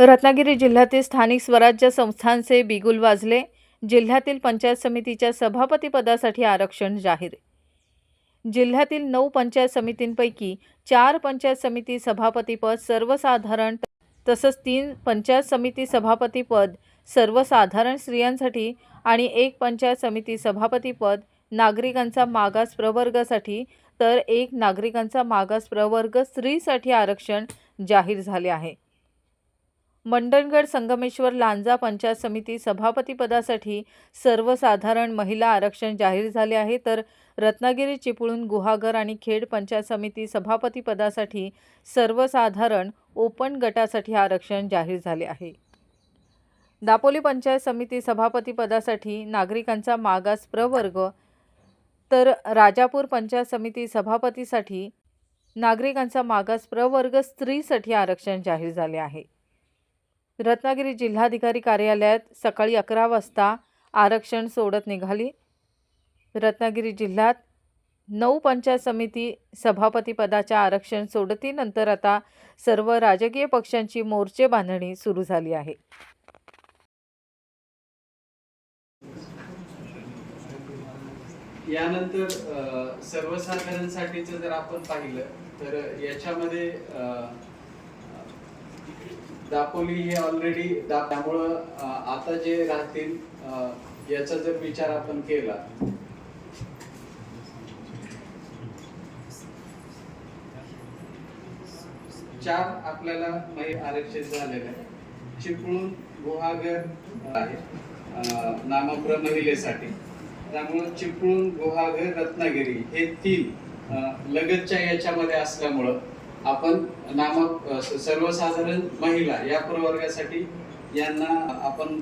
रत्नागिरी जिल्ह्यातील स्थानिक स्वराज्य संस्थांचे बिगुल वाजले. जिल्ह्यातील पंचायत समितीच्या सभापतीपदासाठी आरक्षण जाहीर. जिल्ह्यातील नऊ पंचायत समितींपैकी चार पंचायत समिती सभापतीपद सर्वसाधारण तसंच तीन पंचायत समिती सभापतीपद सर्वसाधारण स्त्रियांसाठी आणि एक पंचायत समिती सभापतीपद नागरिकांचा मागास प्रवर्गासाठी तर एक नागरिकांचा मागास प्रवर्ग स्त्रीसाठी आरक्षण जाहीर झाले आहे. मंडणगड संगमेश्वर लांजा पंचायत समिती सभापतीपदासाठी सर्वसाधारण महिला आरक्षण जाहीर झाले आहे. तर रत्नागिरी चिपळूण गुहागर आणि खेड पंचायत समिती सभापतीपदासाठी सर्वसाधारण ओपन गटासाठी आरक्षण जाहीर झाले आहे. दापोली पंचायत समिती सभापतीपदासाठी नागरिकांचा मागास प्रवर्ग तर राजापूर पंचायत समिती सभापतीसाठी नागरिकांचा मागास प्रवर्ग स्त्रीसाठी आरक्षण जाहीर झाले आहे. रत्नागिरी जिल्हाधिकारी कार्यालयात सकाळी अकरा वाजता आरक्षण सोडत निघाली. रत्नागिरी जिल्ह्यात नऊ पंचायत समिती सभापतीपदाच्या आरक्षण सोडतीनंतर आता सर्व राजकीय पक्षांची मोर्चे बांधणी सुरू झाली आहे. यानंतर सर्वसाधारणसाठीचं जर आपण पाहिलं तर याच्यामध्ये दापोली हे ऑलरेडी त्यामुळं आता जे राहतील याचा जर विचार आपण केला. चार आपल्याला माहिती आरक्षित झालेलं आहे. चिपळूण गुहागर आहे. अ, नामप्र महिलेसाठी त्यामुळं चिपळूण गुहागर रत्नागिरी हे तीन लगतच्या याच्यामध्ये असल्यामुळं आपण नामक सर्वसाधारण महिला या प्रवर्गासाठी यांना आपण